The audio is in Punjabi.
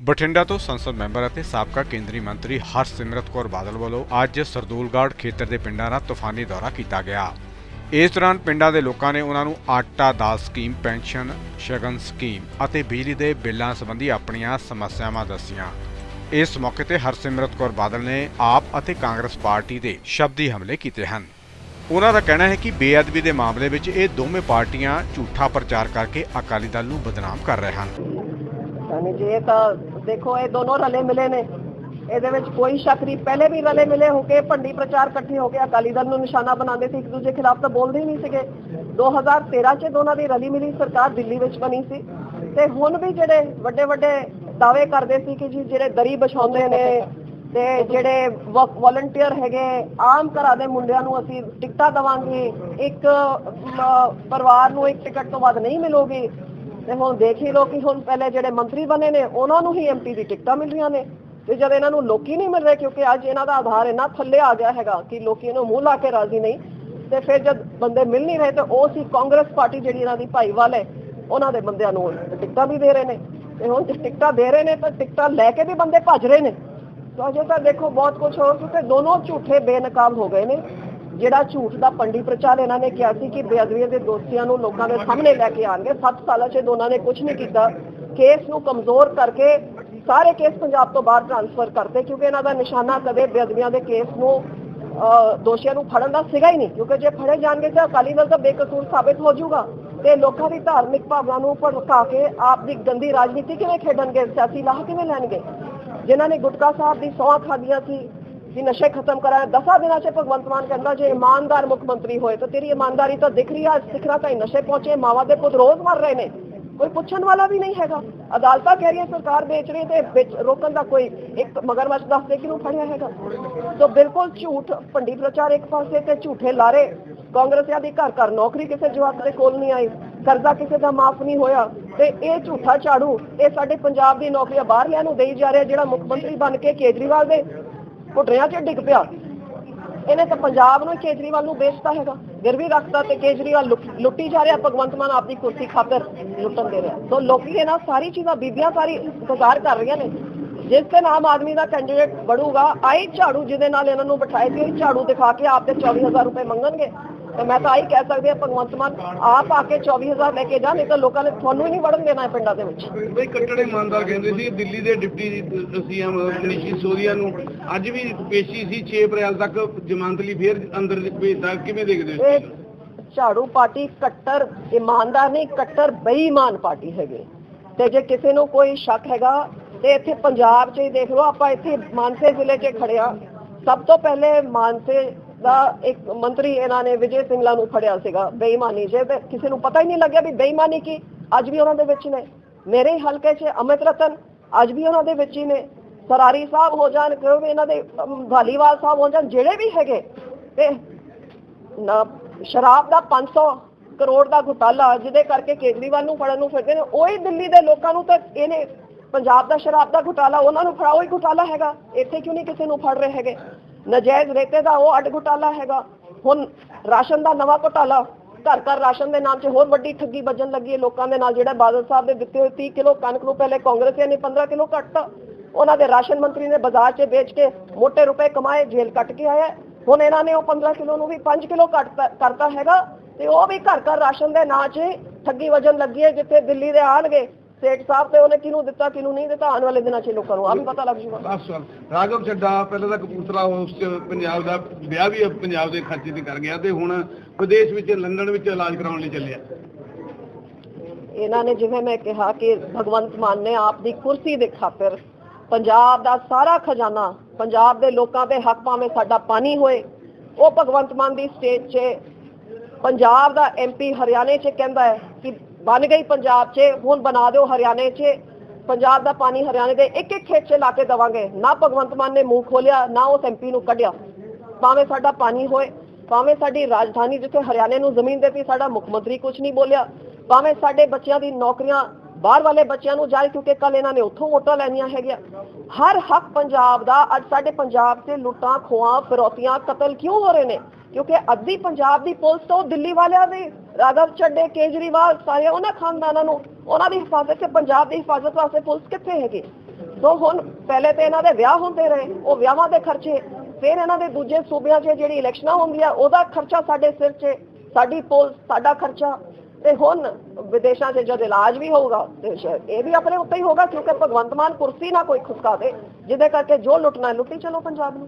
ਬਠਿੰਡਾ ਤੋਂ ਸੰਸਦ ਮੈਂਬਰ ਅਤੇ ਸਾਬਕਾ ਕੇਂਦਰੀ ਮੰਤਰੀ ਹਰਸਿਮਰਤ ਕੌਰ ਬਾਦਲ ਵੱਲੋਂ ਅੱਜ ਸਰਦੂਲਗੜ੍ਹ ਖੇਤਰ ਦੇ ਪਿੰਡਾਂ ਦਾ ਤੂਫਾਨੀ ਦੌਰਾ ਕੀਤਾ ਗਿਆ। ਇਸ ਦੌਰਾਨ ਪਿੰਡਾਂ ਦੇ ਲੋਕਾਂ ਨੇ ਉਹਨਾਂ ਨੂੰ ਆਟਾ ਦਾਲ ਸਕੀਮ, ਪੈਨਸ਼ਨ, ਸ਼ਗਨ ਸਕੀਮ ਅਤੇ ਬਿਜਲੀ ਦੇ ਬਿੱਲਾਂ ਸੰਬੰਧੀ ਆਪਣੀਆਂ ਸਮੱਸਿਆਵਾਂ ਦੱਸੀਆਂ। ਇਸ ਮੌਕੇ ਤੇ ਹਰਸਿਮਰਤ ਕੌਰ ਬਾਦਲ ਨੇ ਆਪ ਅਤੇ ਕਾਂਗਰਸ ਪਾਰਟੀ ਦੇ ਸ਼ਬਦੀ ਹਮਲੇ ਕੀਤੇ ਹਨ। ਉਹਨਾਂ ਦਾ ਕਹਿਣਾ ਹੈ ਕਿ ਬੇਅਦਬੀ ਦੇ ਮਾਮਲੇ ਵਿੱਚ ਇਹ ਦੋਵੇਂ ਪਾਰਟੀਆਂ ਝੂਠਾ ਪ੍ਰਚਾਰ ਕਰਕੇ ਅਕਾਲੀ ਦਲ ਨੂੰ ਬਦਨਾਮ ਕਰ ਰਹੇ ਹਨ। ਯਾਨੀ ਜੀ ਇਹ ਤਾਂ ਦੇਖੋ, ਇਹ ਦੋਨੋਂ ਰਲੇ ਮਿਲੇ ਨੇ। ਇਹਦੇ ਵਿੱਚ ਕੋਈ ਸ਼ੱਕ ਨਹੀਂ। ਪਹਿਲੇ ਵੀ ਰਲੇ ਮਿਲੇ ਹੋ ਕੇ ਭੰਡੀ ਪ੍ਰਚਾਰ ਇਕੱਠੇ ਹੋ ਕੇ ਅਕਾਲੀ ਦਲ ਨੂੰ ਨਿਸ਼ਾਨਾ ਬਣਾਉਂਦੇ ਸੀ। ਇੱਕ ਦੂਜੇ ਖਿਲਾਫ ਤਾਂ ਬੋਲਦੇ ਹੀ ਨਹੀਂ ਸੀਗੇ। 2013 ਚ ਦੋਨਾਂ ਦੀ ਰਲੀ ਮਿਲੀ ਸਰਕਾਰ ਦਿੱਲੀ ਵਿੱਚ ਬਣੀ ਸੀ। ਤੇ ਹੁਣ ਵੀ ਜਿਹੜੇ ਵੱਡੇ ਵੱਡੇ ਦਾਅਵੇ ਕਰਦੇ ਸੀ ਕਿ ਜੀ ਜਿਹੜੇ ਦਰੀ ਵਿਛਾਉਂਦੇ ਨੇ ਤੇ ਜਿਹੜੇ ਵੋਲੰਟੀਅਰ ਹੈਗੇ, ਆਮ ਘਰਾਂ ਦੇ ਮੁੰਡਿਆਂ ਨੂੰ ਅਸੀਂ ਟਿਕਟਾਂ ਦਵਾਂਗੇ। ਇੱਕ ਪਰਿਵਾਰ ਨੂੰ ਇੱਕ ਟਿਕਟ ਤੋਂ ਵੱਧ ਨਹੀਂ ਮਿਲੂਗੀ। ਤੇ ਹੁਣ ਦੇਖ ਹੀ ਲਓ ਕਿ ਹੁਣ ਪਹਿਲੇ ਜਿਹੜੇ ਮੰਤਰੀ ਬਣੇ ਨੇ, ਉਹਨਾਂ ਨੂੰ ਹੀ ਐਮਪੀ ਦੀ ਟਿਕਟਾਂ ਮਿਲ ਰਹੀਆਂ ਨੇ। ਤੇ ਜਦ ਇਹਨਾਂ ਨੂੰ ਲੋਕੀ ਨਹੀਂ ਮਿਲ ਰਹੇ, ਕਿਉਂਕਿ ਅੱਜ ਇਹਨਾਂ ਦਾ ਆਧਾਰ ਇੰਨਾ ਥੱਲੇ ਆ ਗਿਆ ਹੈਗਾ ਕਿ ਲੋਕੀ ਇਹਨੂੰ ਮੂੰਹ ਲਾ ਕੇ ਰਾਜ਼ੀ ਨਹੀਂ। ਤੇ ਫਿਰ ਜਦ ਬੰਦੇ ਮਿਲ ਨਹੀਂ ਰਹੇ, ਤੇ ਉਹ ਸੀ ਕਾਂਗਰਸ ਪਾਰਟੀ ਜਿਹੜੀ ਇਹਨਾਂ ਦੀ ਭਾਈਵਾਲ ਹੈ, ਉਹਨਾਂ ਦੇ ਬੰਦਿਆਂ ਨੂੰ ਟਿਕਟਾਂ ਵੀ ਦੇ ਰਹੇ ਨੇ। ਤੇ ਹੁਣ ਜੇ ਟਿਕਟਾਂ ਦੇ ਰਹੇ ਨੇ, ਤਾਂ ਟਿਕਟਾਂ ਲੈ ਕੇ ਵੀ ਬੰਦੇ ਭੱਜ ਰਹੇ ਨੇ। ਤਾਂ ਅਜੇ ਤਾਂ ਦੇਖੋ ਬਹੁਤ ਕੁਝ ਹੋਰ, ਕਿਉਂਕਿ ਦੋਨੋਂ ਝੂਠੇ ਬੇਨਕਾਮ ਹੋ ਗਏ ਨੇ। ਜਿਹੜਾ ਝੂਠ ਦਾ ਪੰਡੀ ਪ੍ਰਚਾਰ ਇਹਨਾਂ ਨੇ ਕਿਹਾ ਸੀ ਕਿ ਬੇਅਦਬੀਆਂ ਦੇ ਦੋਸ਼ੀਆਂ ਨੂੰ ਲੋਕਾਂ ਦੇ ਸਾਹਮਣੇ ਲੈ ਕੇ ਆਣਗੇ 7 ਸਾਲਾਂ 'ਚ ਦੋਨਾਂ ਨੇ ਕੁਝ ਨਹੀਂ ਕੀਤਾ। ਕੇਸ ਨੂੰ ਕਮਜ਼ੋਰ ਕਰਕੇ ਸਾਰੇ ਕੇਸ ਪੰਜਾਬ ਤੋਂ ਬਾਹਰ ਟ੍ਰਾਂਸਫਰ ਕਰਤੇ ਕਿਉਂਕਿ ਇਹਨਾਂ ਦਾ ਨਿਸ਼ਾਨਾ ਕਦੇ ਬੇਅਦਬੀਆਂ ਦੇ ਕੇਸ ਨੂੰ ਅਹ, ਦੋਸ਼ੀਆਂ ਨੂੰ ਫੜਨ ਦਾ ਸੀਗਾ ਹੀ ਨਹੀਂ। ਕਿਉਂਕਿ ਜੇ ਫੜੇ ਜਾਣਗੇ ਤਾਂ ਅਕਾਲੀ ਦਲ ਤਾਂ ਬੇਕਸੂਰ ਸਾਬਿਤ ਹੋ ਜਾਊਗਾ। ਤੇ ਲੋਕਾਂ ਦੀ ਧਾਰਮਿਕ ਭਾਵਨਾ ਨੂੰ ਭੜਕਾ ਕੇ ਆਪ ਦੀ ਗੰਦੀ ਰਾਜਨੀਤੀ ਕਿਵੇਂ ਖੇਡਣਗੇ? ਸਿਆਸੀ ਲਾਹ ਕਿਵੇਂ ਲੈਣਗੇ? ਜਿਨ੍ਹਾਂ ਨੇ ਗੁਟਕਾ ਸਾਹਿਬ ਦੀ ਸੌਂ ਖਾਦੀਆਂ ਸੀ ਕਿ ਨਸ਼ੇ ਖਤਮ ਕਰਾਏ ਦਸਾਂ ਦਿਨਾਂ 'ਚ ਭਗਵੰਤ ਮਾਨ ਕਹਿੰਦਾ ਜੇ ਇਮਾਨਦਾਰ ਮੁੱਖ ਮੰਤਰੀ ਹੋਏ ਤਾਂ ਤੇਰੀ ਇਮਾਨਦਾਰੀ ਤਾਂ ਦਿਖ ਰਹੀ ਆ ਸਿਖਰਾਂ ਤਾਈਂ ਨਸ਼ੇ ਪਹੁੰਚੇ, ਮਾਵਾਂ ਦੇ ਪੁੱਤ ਰੋਜ਼ ਮਰ ਰਹੇ ਨੇ। ਕੋਈ ਪੁੱਛਣ ਵਾਲਾ ਵੀ ਨਹੀਂ ਹੈਗਾ। ਅਦਾਲਤਾਂ ਕਹਿ ਰਹੀਆਂ ਸਰਕਾਰ ਵੇਚ ਰਹੀ ਤੇ ਵਿੱਚ ਰੋਕਣ ਦਾ ਕੋਈ ਇੱਕ ਮਗਰਮੱਛ ਦੱਸਦੇ ਕਿਹਨੂੰ ਫੜਿਆ ਹੈਗਾ। ਸੋ ਬਿਲਕੁਲ ਝੂਠ ਭੰਡੀ ਪ੍ਰਚਾਰ ਇੱਕ ਪਾਸੇ ਤੇ ਝੂਠੇ ਲਾਰੇ। ਕਾਂਗਰਸੀਆਂ ਦੀ ਘਰ ਘਰ ਨੌਕਰੀ ਕਿਸੇ ਜਵਾਬ ਦੇ ਕੋਲ ਨਹੀਂ ਆਈ, ਕਰਜ਼ਾ ਕਿਸੇ ਦਾ ਮਾਫ ਨਹੀਂ ਹੋਇਆ। ਤੇ ਇਹ ਝੂਠਾ ਝਾੜੂ, ਇਹ ਸਾਡੇ ਪੰਜਾਬ ਦੀ ਨੌਕਰੀਆਂ ਬਾਹਰਲਿਆਂ ਨੂੰ ਦੇਈ ਜਾ ਰਿਹਾ ਜਿਹੜਾ ਮੁੱਖ ਮੰਤਰੀ ਬਣ ਕੇ ਕੇਜਰੀਵਾਲ ਦੇ ਘੁੱਟਿਆਂ 'ਚ ਡਿੱਗ ਪਿਆ। ਇਹਨੇ ਤਾਂ ਪੰਜਾਬ ਨੂੰ ਕੇਜਰੀਵਾਲ ਨੂੰ ਵੇਚਤਾ ਹੈਗਾ। ਗਿਰਵੀ ਰੱਖਦਾ ਤੇ ਕੇਜਰੀਵਾਲ ਲੁੱਟ- ਲੁੱਟੀ ਜਾ ਰਿਹਾ, ਭਗਵੰਤ ਮਾਨ ਆਪਦੀ ਕੁਰਸੀ ਖਾਤਰ ਲੁੱਟਣ ਦੇ ਰਿਹਾ। ਸੋ ਲੋਕੀ ਇਹਨਾਂ ਸਾਰੀ ਚੀਜ਼ਾਂ, ਬੀਬੀਆਂ ਸਾਰੀ ਇੰਤਜ਼ਾਰ ਕਰ ਰਹੀਆਂ ਨੇ। ਜਿਸ ਦਿਨ ਆਮ ਆਦਮੀ ਦਾ ਕੈਂਡੀਡੇਟ ਬੜੂਗਾ ਆਈ ਝਾੜੂ ਜਿਹਦੇ ਨਾਲ ਇਹਨਾਂ ਨੂੰ ਬਿਠਾਏ ਸੀ ਝਾੜੂ ਦਿਖਾ ਕੇ ਆਪ ਤੇ 24000 ਰੁਪਏ ਮੰਗਣਗੇ। ਤੇ ਮੈਂ ਤਾਂ ਆਹੀ ਕਹਿ ਸਕਦੀ ਹਾਂ ਭਗਵੰਤ ਮਾਨ ਆਪ ਆ ਕੇ 24000 ਲੈ ਕੇ ਜਾ ਨਹੀਂ ਤਾਂ ਲੋਕਾਂ ਨੇ ਤੁਹਾਨੂੰ ਹੀ ਨਹੀਂ ਵੜਨ ਦੇਣਾ ਇਹ ਪਿੰਡਾਂ ਦੇ ਵਿੱਚ। ਬਈ ਕੱਟੜੇ ਇਮਾਨਦਾਰ ਕਹਿੰਦੇ ਸੀ ਦਿੱਲੀ ਦੇ ਡਿਪਟੀ ਸੀਐਮ ਮਨੀਸ਼ ਸਿਸੋਦੀਆ ਨੂੰ ਅੱਜ ਵੀ ਪੇਸ਼ੀ ਸੀ 6 ਅਪ੍ਰੈਲ ਤੱਕ ਜ਼ਮਾਨਤ ਲਈ ਫੇਰ ਅੰਦਰ ਭੇਜਦਾ ਕਿਵੇਂ ਦੇਖਦੇ ਹੋ ਝਾੜੂ ਪਾਰਟੀ ਕੱਟਰ ਇਮਾਨਦਾਰ ਨਹੀਂ ਕੱਟਰ ਬੇਈਮਾਨ ਪਾਰਟੀ ਹੈਗੇ। ਤੇ ਜੇ ਕਿਸੇ ਨੂੰ ਕੋਈ ਸ਼ੱਕ ਹੈਗਾ ਤੇ ਇੱਥੇ ਪੰਜਾਬ 'ਚ ਹੀ ਦੇਖ ਲਓ ਆਪਾਂ ਇੱਥੇ ਮਾਨਸੇ ਜ਼ਿਲ੍ਹੇ 'ਚ ਖੜਿਆ ਸਭ ਤੋਂ ਪਹਿਲੇ ਮਾਨਸੇ ਦਾ ਇੱਕ ਮੰਤਰੀ ਇਹਨਾਂ ਨੇ ਵਿਜੇ ਸਿੰਘਲਾ ਨੂੰ ਫੜਿਆ ਸੀਗਾ, ਬੇਈਮਾਨੀ। ਜੇ ਤੇ ਕਿਸੇ ਨੂੰ ਪਤਾ ਹੀ ਨਹੀਂ ਲੱਗਿਆ ਵੀ ਬੇਈਮਾਨੀ ਕੀ, ਅੱਜ ਵੀ ਉਹਨਾਂ ਦੇ ਵਿੱਚ ਨੇ। ਮੇਰੇ ਹਲਕੇ 'ਚ ਅਮਿਤ ਰਤਨ ਅੱਜ ਵੀ ਉਹਨਾਂ ਦੇ ਵਿੱਚ ਹੀ ਨੇ। ਸਰਾਰੀ ਸਾਹਿਬ ਹੋ ਜਾਣ ਕਿਉਂਕਿ ਇਹਨਾਂ ਦੇ ਧਾਲੀਵਾਲ ਸਾਹਿਬ ਹੋ ਜਾਣ, ਜਿਹੜੇ ਵੀ ਹੈਗੇ, ਤੇ ਨਾ ਸ਼ਰਾਬ ਦਾ 500 ਕਰੋੜ ਦਾ ਘੁਟਾਲਾ ਜਿਹਦੇ ਕਰਕੇ ਕੇਜਰੀਵਾਲ ਨੂੰ ਫੜਨ ਨੂੰ ਫਿਰਦੇ ਨੇ, ਉਹੀ ਦਿੱਲੀ ਦੇ ਲੋਕਾਂ ਨੂੰ ਤਾਂ ਇਹਨੇ ਪੰਜਾਬ ਦਾ ਸ਼ਰਾਬ ਦਾ ਘੁਟਾਲਾ, ਉਹਨਾਂ ਨੂੰ ਫੜਾਓ ਹੀ ਘੁਟਾਲਾ ਹੈਗਾ। ਇੱਥੇ ਕਿਉਂ ਨਹੀਂ ਕਿਸੇ ਨੂੰ ਫੜ ਰਹੇ ਹੈਗੇ? ਨਜਾਇਜ਼ ਰੇਤੇ ਦਾ ਉਹ ਅੱਡ ਘੁਟਾਲਾ ਹੈਗਾ। ਹੁਣ ਰਾਸ਼ਨ ਦਾ ਨਵਾਂ ਘੁਟਾਲਾ, ਘਰ ਘਰ ਰਾਸ਼ਨ ਦੇ ਨਾਮ 'ਚ ਹੋਰ ਵੱਡੀ ਠੱਗੀ ਵੱਜਣ ਲੱਗੀ ਹੈ ਲੋਕਾਂ ਦੇ ਨਾਲ, ਜਿਹੜਾ ਬਾਦਲ ਸਾਹਿਬ ਦੇ ਦਿੱਤੇ ਹੋਏ 30 ਕਿਲੋ ਕਣਕ ਨੂੰ ਪਹਿਲੇ ਕਾਂਗਰਸੀਆਂ ਨੇ 15 ਕਿਲੋ ਕੱਟਤਾ ਉਹਨਾਂ ਦੇ ਰਾਸ਼ਨ ਮੰਤਰੀ ਨੇ ਬਾਜ਼ਾਰ 'ਚ ਵੇਚ ਕੇ ਮੋਟੇ ਰੁਪਏ ਕਮਾਏ, ਜੇਲ੍ਹ ਕੱਟ ਕੇ ਆਇਆ। ਹੁਣ ਇਹਨਾਂ ਨੇ ਉਹ 15 ਕਿਲੋ ਨੂੰ ਵੀ 5 ਕਿਲੋ ਕੱਟਤਾ ਕਰਤਾ ਹੈਗਾ। ਤੇ ਉਹ ਵੀ ਘਰ ਘਰ ਰਾਸ਼ਨ ਦੇ ਨਾਂ 'ਚ ਠੱਗੀ ਵਜਨ ਲੱਗੀ ਹੈ, ਜਿੱਥੇ ਦਿੱਲੀ ਦੇ ਆਣਗੇ ਸੇਠ ਸਾਹਿਬ ਤੇ ਉਹਨੇ ਕਿਹਨੂੰ ਦਿੱਤਾ ਕਿਹਨੂੰ ਨਹੀਂ ਦਿੱਤਾ ਆਉਣ ਵਾਲੇ ਦਿਨਾਂ 'ਚ ਲੋਕਾਂ ਨੂੰ ਆ ਵੀ ਪਤਾ ਲੱਗ ਜੂਗਾ। ਬਸ ਰਾਘਵ ਚੱਡਾ ਪਹਿਲਾਂ ਤਾਂ ਕਪੂਰਥਲਾ ਉਸ ਚ ਪੰਜਾਬ ਦਾ ਵਿਆਹ ਵੀ ਪੰਜਾਬ ਦੇ ਖਰਚੇ ਤੇ ਕਰ ਗਿਆ ਤੇ ਹੁਣ ਵਿਦੇਸ਼ ਵਿੱਚ ਲੰਡਨ ਵਿੱਚ ਇਲਾਜ ਕਰਾਉਣ ਲਈ ਚੱਲਿਆ। ਇਹਨਾਂ ਨੇ ਜਿਵੇਂ ਮੈਂ ਕਿਹਾ ਕਿ ਭਗਵੰਤ ਮਾਨ ਨੇ ਆਪ ਦੀ ਕੁਰਸੀ ਦੇ ਖਾਤਰ ਪੰਜਾਬ ਦਾ ਸਾਰਾ ਖਜ਼ਾਨਾ ਪੰਜਾਬ ਦੇ ਲੋਕਾਂ ਦੇ ਹੱਕ ਭਾਵੇਂ ਸਾਡਾ ਪਾਣੀ ਹੋਏ ਉਹ ਭਗਵੰਤ ਮਾਨ ਦੀ ਸਟੇਜ 'ਚ ਪੰਜਾਬ ਦਾ ਐਮਪੀ ਹਰਿਆਣੇ 'ਚ ਕਹਿੰਦਾ ਹੈ ਬਣ ਗਈ ਪੰਜਾਬ 'ਚ, ਹੁਣ ਬਣਾ ਦਿਓ ਹਰਿਆਣੇ 'ਚ। ਪੰਜਾਬ ਦਾ ਪਾਣੀ ਹਰਿਆਣੇ ਦੇ ਇੱਕ ਇੱਕ ਖੇਤ 'ਚ ਲਾ ਕੇ ਦਵਾਂਗੇ। ਨਾ ਭਗਵੰਤ ਮਾਨ ਨੇ ਮੂੰਹ ਖੋਲਿਆ, ਨਾ ਉਸ ਐਮਪੀ ਨੂੰ ਕੱਢਿਆ। ਭਾਵੇਂ ਸਾਡਾ ਪਾਣੀ ਹੋਏ, ਭਾਵੇਂ ਸਾਡੀ ਰਾਜਧਾਨੀ ਜਿੱਥੇ ਹਰਿਆਣੇ ਨੂੰ ਜ਼ਮੀਨ ਦਿੱਤੀ, ਸਾਡਾ ਮੁੱਖ ਮੰਤਰੀ ਕੁਝ ਨਹੀਂ ਬੋਲਿਆ। ਭਾਵੇਂ ਸਾਡੇ ਬੱਚਿਆਂ ਦੀ ਨੌਕਰੀਆਂ, ਬਾਹਰ ਵਾਲੇ ਬੱਚਿਆਂ ਨੂੰ ਜਾਏ ਕਿਉਂਕਿ ਕੱਲ ਇਹਨਾਂ ਨੇ ਉੱਥੋਂ ਵੋਟਾਂ ਲੈਣੀਆਂ ਹੈਗੀਆਂ। ਹਰ ਹੱਕ ਪੰਜਾਬ ਦਾ, ਅੱਜ ਸਾਡੇ ਪੰਜਾਬ 'ਚ ਲੁੱਟਾਂ, ਖੋਹਾਂ, ਫਿਰੌਤੀਆਂ, ਕਤਲ ਕਿਉਂ ਹੋ ਰਹੇ ਨੇ? ਕਿਉਂਕਿ ਅੱਧੀ ਪੰਜਾਬ ਦੀ ਪੁਲਿਸ ਤੋਂ ਦਿੱਲੀ ਵਾਲਿਆਂ ਦੀ ਰਾਘਵ ਚੱਡੇ ਕੇਜਰੀਵਾਲ ਸਾਰੇ ਉਹਨਾਂ ਖਾਨਦਾਨਾਂ ਨੂੰ, ਉਹਨਾਂ ਦੀ ਹਿਫਾਜ਼ਤ ਤੇ ਪੰਜਾਬ ਦੀ ਹਿਫਾਜ਼ਤ ਵਾਸਤੇ ਪੁਲਿਸ ਕਿੱਥੇ ਹੈਗੀ? ਸੋ ਹੁਣ ਪਹਿਲੇ ਤੇ ਇਹਨਾਂ ਦੇ ਵਿਆਹ ਹੁੰਦੇ ਰਹੇ, ਉਹ ਵਿਆਹਾਂ ਦੇ ਖਰਚੇ, ਫਿਰ ਇਹਨਾਂ ਦੇ ਦੂਜੇ ਸੂਬਿਆਂ 'ਚ ਜਿਹੜੀ ਇਲੈਕਸ਼ਨਾਂ ਹੁੰਦੀਆਂ, ਉਹਦਾ ਖਰਚਾ ਸਾਡੇ ਸਿਰ 'ਚ, ਸਾਡੀ ਪੁਲਿਸ, ਸਾਡਾ ਖਰਚਾ। ਤੇ ਹੁਣ ਵਿਦੇਸ਼ਾਂ 'ਚ ਜਦ ਇਲਾਜ ਵੀ ਹੋਊਗਾ, ਤੇ ਇਹ ਵੀ ਆਪਣੇ ਉੱਤੇ ਹੀ ਹੋਗਾ ਕਿਉਂਕਿ ਭਗਵੰਤ ਮਾਨ ਕੁਰਸੀ ਨਾ ਕੋਈ ਖੁਸਕਾ ਦੇ, ਜਿਹਦੇ ਕਰਕੇ ਜੋ ਲੁੱਟਣਾ ਲੁੱਟੀ ਚਲੋ ਪੰਜਾਬ ਨੂੰ।